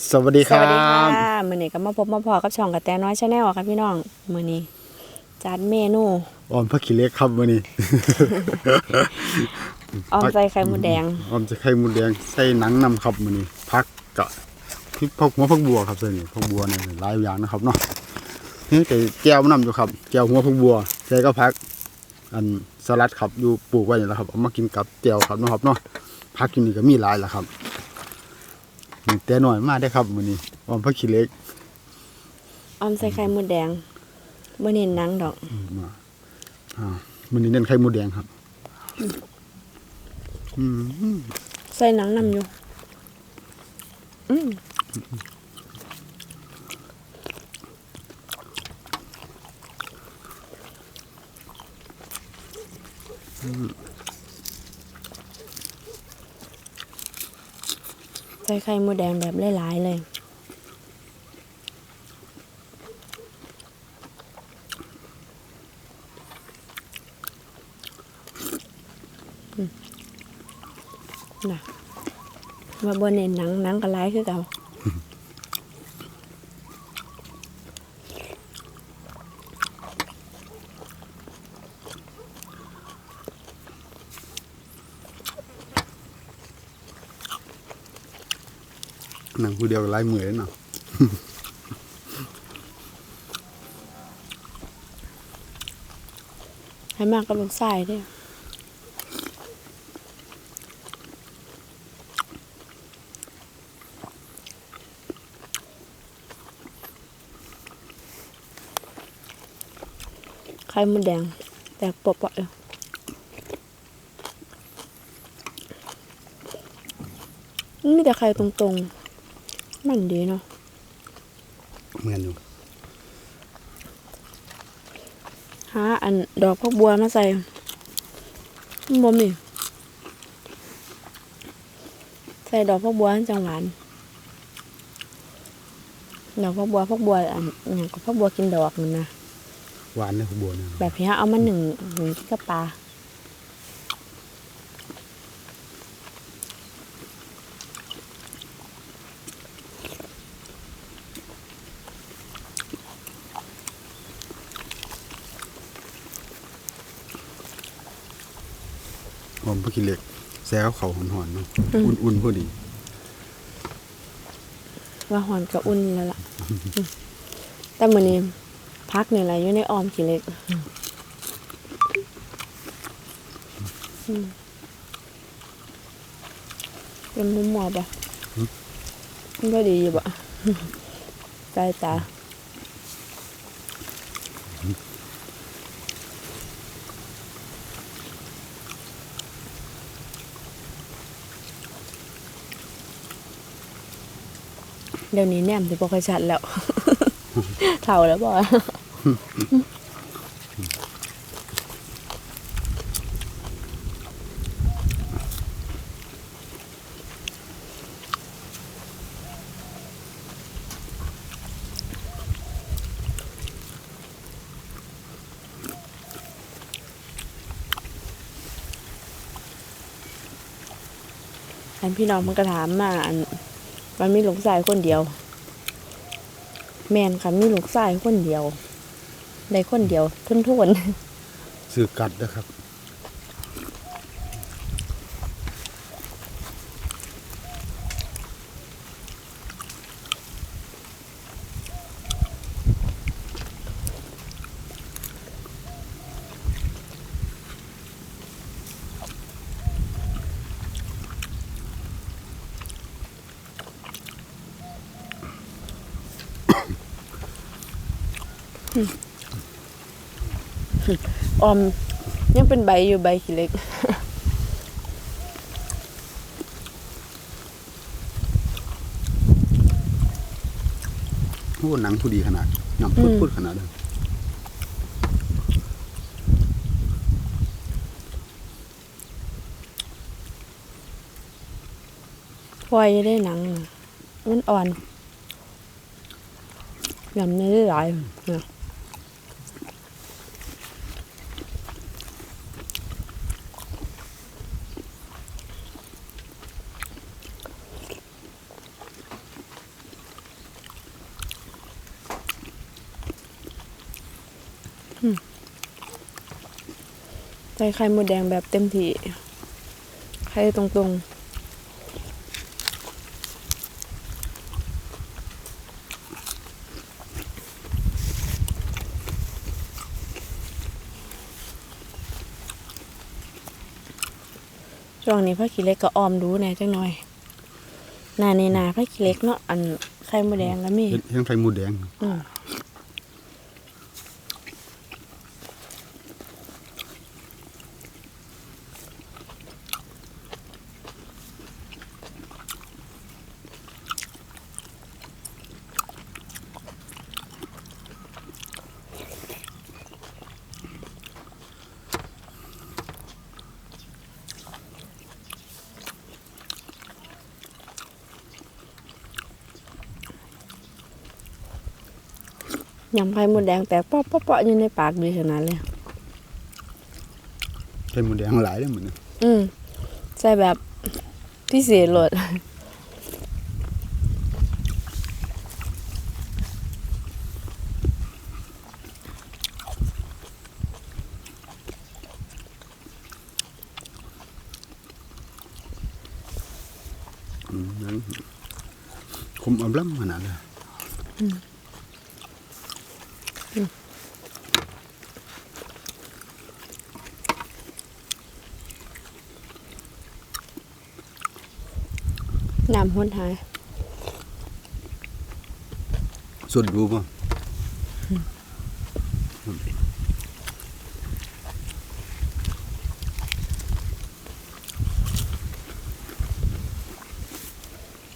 สวัสดีคสรัวัสดีค่ะบมื้อนี้ก็มาพบมาพอกับช่องกระแตน้อยชาแนลค่ะพี่น้องมื้อนี้จัดเมนูออมพระขี้เหล็กครับวันนี้ ออมใส่ไข่มดแดงออมจะไข่มดแดงใส่หนังนำครับวันนี้พักกะพริกพักหัวพักบัวครับใส่นี่พักบัวเนี่ยหลายอย่างนะครับเนาะนี่แต่แก้วนำอยู่ครับแก้วหัวพักบัวใส่ก็พัก อันสลัดครับอยู่ปลูกไว้นี่แหละครับเอามากินกับแก้วครับเนาะครับเนาะพักอยู่นี่ก็มีหลายแหละครับนี่ แต่หน่อยมากได้อครับวันนี้ออมพระขี้เหล็กออมใส่ไข่มดแดงบ่เน้นหนังดอกอืมมาอ่าวันนี้เน้นไข่มดแดงครับอืมใส่หนังนำอยู่อืม ใส่ไข่มดแดงแบบหลายๆเลยน่ะว่าบนเน้นหนังหนังก็ร้ายคือเก่า หนังผู้เดียวหลายมือเลยเนาะให้มากกับลูกชายด้วยไข่มดแดงแตกปปะๆเลยมีแต่ไข่ตรงๆ มันดีเนาะเหมือนอยู่หาอันดอกพวกบัวมาใส่มันบ่มีใส่ดอกพวกบัวมันจังหวานดอกพวกบัวพวกบัวอันอหย่างก็พวกบัวกินดอกนั่นนะหวานเลยผู้บัวเนี่ยแบบนี้เอามาหนึ่งหนึ่งกับปลา พริกขี้เหล็กแซ่เขาหอนๆเนาะอุ่นๆพอดีว่าหอนกับอุ่นแล้วล่ะ แต่มื้อนี้พักนี่แหละอยู่ในออมขี้เหล็กอืมเป็นมุมมอปะมันก็ดีอยู่ปะใจตา เดี๋ยวนี้แนมสิบ่ค่อยชัดแล้ว เท่าแล้วบ่อันพี่น้องมันก็ถามมาอัน มันมีลูกชายคนเดียว แมนค่ะมีลูกชายคนเดียว ได้คนเดียวทุนทุนสื่อกัดนะครับ ออม ยังเป็นใบอยู่ใบขี้เล็ก โอ้หนังผู้ดีขนาดหนังพุดๆขนาดเลยพลอยได้หนังน่ะมันอ่อนยำนี่ได้หลายนะ ส่ไข่มดแดงแบบเต็มที่ ไข่ตรงๆช่วงนี้พ่อขี้เล็กก็ออมดูแหน่จังหน่อยหนานี่นาพ่อขี้เล็กเนาะอันไข่มดแดงก็มีเฮ็ดเฮ็ดไข่หมูแดง อืม ยำไข่มดแดงแตกเปาะเปาะเปาะอยู่ในปากดีขนาดเลยไข่หมูแดงหลายเลยเหมือนกันอืมใส่แบบพิเศษโหลดอืมนั้นคุมอำล้ำขนาดเลย น้ำห้นหายสุดรู้ป่ะ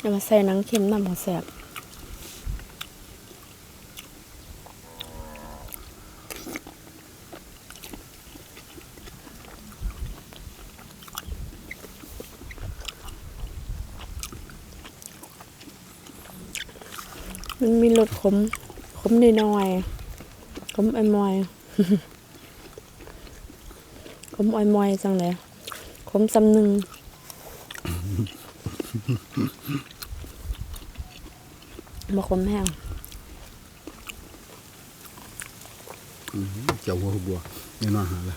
แล้วมาใส่หนังเค็มน้ำหัวแสบ รสขม ขมน้อยๆขมอ้อยมอยขมอ้อยมอยจังเลยขมซำหนึ่งมาคมแห้งเจ้าหัวบัวแน่นอนหาละ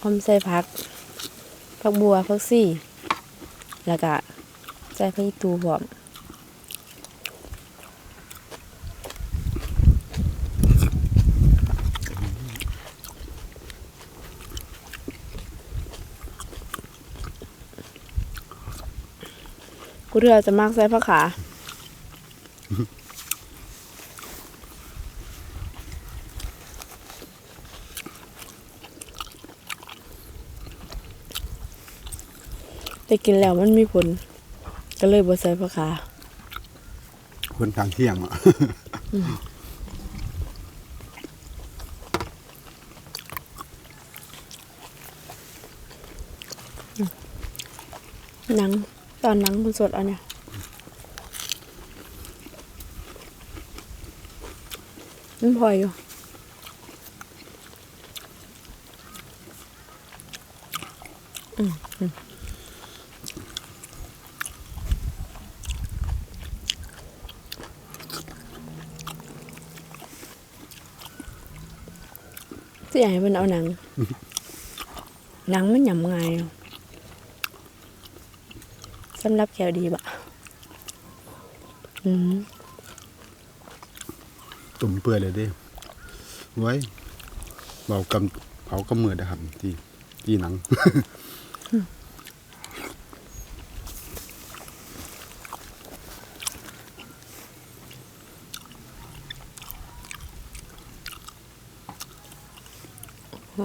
อมใส่ผักผักบัวผักซี่ แล้วก็ใส่ผักตูพร้อมกูเถื่อจะมากใส่ผ้าขา แต่กินแล้วมันมีผล ก็เลยบ่ใส่ผักขาคนกลางเที่ยงอะหนังตอนหนังมันสดเอันเนี่ยมันพออยู่อืมอืม ที่อยากให้มันเอาหนัง หนังมันหยำง่ายอะสำหรับแขวดีบะอืมตุ่มเปื่อยเลยเด้ไว้เบากำเผากำมือนะครับที่ที่หนัง ชอ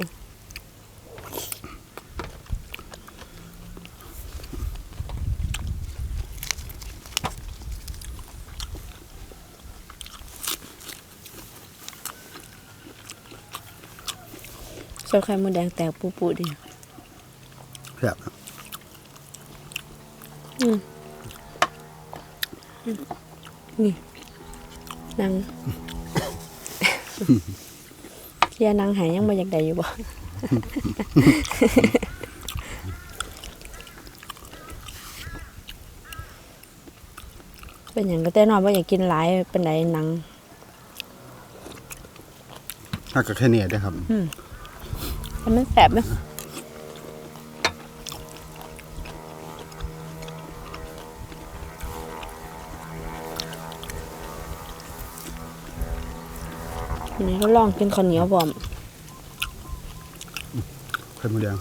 บไข่มดแดงแตกปูปูๆดีแซ่บนะนี่หนังเที ยหนังหายยังบ่อยากได้อยู่บ่เป็นอย่างก็แต่นอนว่าอยากกินหลายเป็นไหนหนังถ้าก็แค่นี้ได้อครับมันไม่แสบไหม นนี้ก็ลองกินข้าวเหนียวพร้อมไข่มดแดง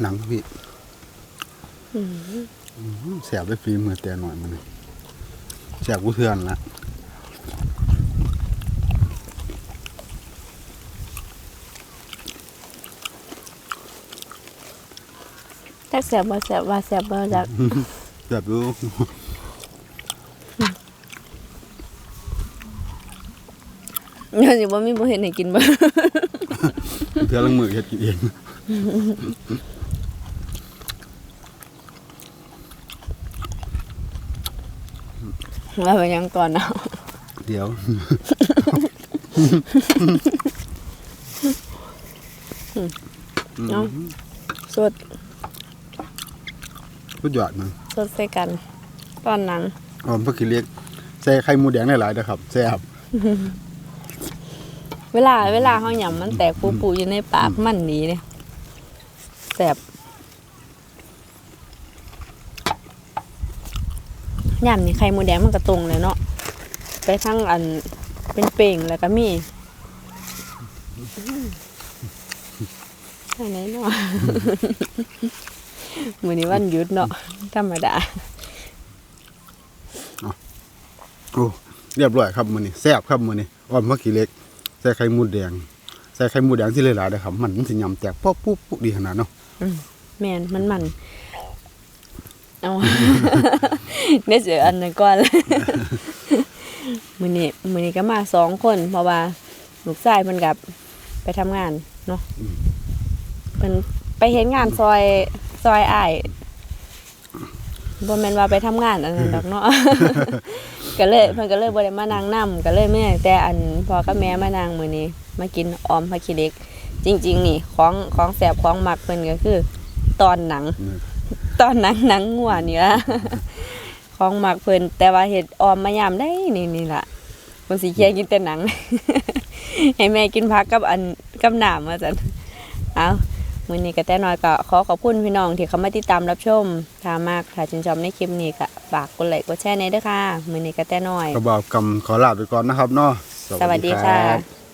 หนังพี่อืมแสบไปฟรีมือแต่หน่อยมันนี่แสบกูเทือนละแต่แสบว่าแสบว่าแสบว่าจากแสบรู้ เดี๋ยวสิว่ามีบ่เห็นให้กินบ่ เทือลังมือเฮ็ดกินเองว่าไปยังก่อนเอาเดี๋ยวเนาะสดพุดยอดมันสดใส่กัน ตอนหนังอ๋อเมื่อกี้เรียกใส่ไข่หมูแดงหลายๆนะครับแซ่บเวลา เวลาเฮาหยำมันแตกปูปูอยู่ในปากมันหนีเนี่ยแสบยำนี่ไข่มดแดงมันกระตรงเลยเนาะไปทั้งอันเป็นเป่งแล้วก็มีอันไหนเนาะมื้อนี้วันหยุดเนาะธรรมดาโอ้เรียบร้อยครับมื้อนี้แซ่บครับมื้อนี้อ้อมเมื่อกี้เล็ก ใส่ไข่หมูแดง ใส่ไข่หมูแดงที่หลายๆนะครับ มันสิยำแตกป๊อปปุ๊บปุ๊บดีขนาดเนาะแมนมันมันเอาเดี๋ยวเสืออันนั้นก่อนมือนี้มือนี้ก็มาสองคนเพราะว่าลูกชายมันกับไปทำงานเนาะเป็นไปเห็นงานซอยซอยอ้ายบ่แม่นว่าไปทำงานอันนั้นดอกเนาะ ก็เลยเพิ่นก็เลยบ่ได้มานั่งนํก็เลยแม่แต่อันพ่อกับแม่มานั่งมื้อนี้ มากินออมผักขี้เล็ก จริง ๆ นี่ของของแสบของมักเพิ่นก็คือ ตอนหนัง ตอนหนังหนังงัวนี่ละของมักเพิ่นแต่ว่าเห็ดออมมายามได้นี่นี่ล่ะเพิ่นสิเคียกินแต่หนังให้แม่กินผักกับอันกับหน้ำว่าซั่นเอา มื้อนี้ก็แต่น้อยก็ขอขอบคุณพี่น้องที่เข้ามาติดตามรับชมถ้ามากถ้าชื่นชอบในคลิปนี้ก็ฝากกดไลค์กดแชร์ในเด้อค่ะมื้อนี้ก็แต่น้อย กระบอกกำขอลาไปก่อนนะครับเนาะ สวัสดีค่ะรับ